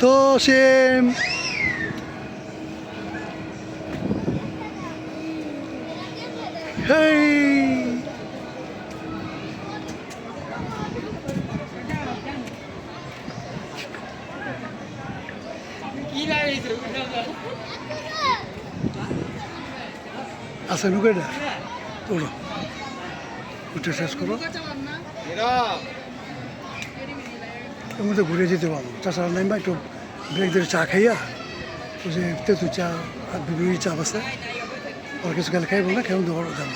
তোষেম হেই। আছে নুকেটা উঠে শেষ করো। এর মধ্যে ঘুরে যেতে পারব। তাছাড়া নাই বা একটু ব্রেক ধরে চা খাইয়া ওই যে তেঁতুল চা আর বিভিন্ন চা আছে আর কিছু গেলে খাইবো না কেমন দেওয়ার দাম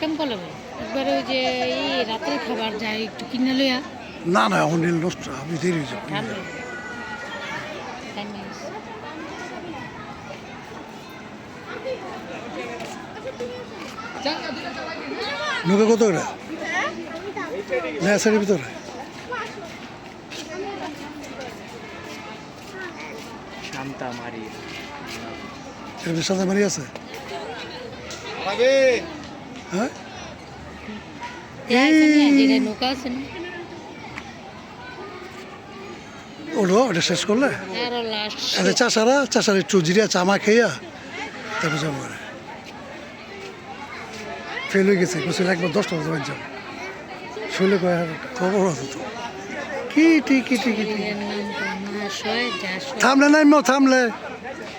কাম করলে ওই যে এই রাতের খাবার একটু কিনে লইয়া। না না এখন নীল নষ্ট আপনি দেরি হয়ে হয়েছে। নুকে কত করে? লেসারির ভিতরে। শান্তা মারি এর সাথে মারি আছে? হ্যাঁ? ওঠো ওটা শেষ করলে? আরে চাষারা চাষারা একটু জিরিয়া চামা খেয়া তারপর যাব ফেল হয়ে গেছে একবার দশটা বাজে বাজছে আর খবর আছে তো? কি টি টি টি থামলে নাই থামলে।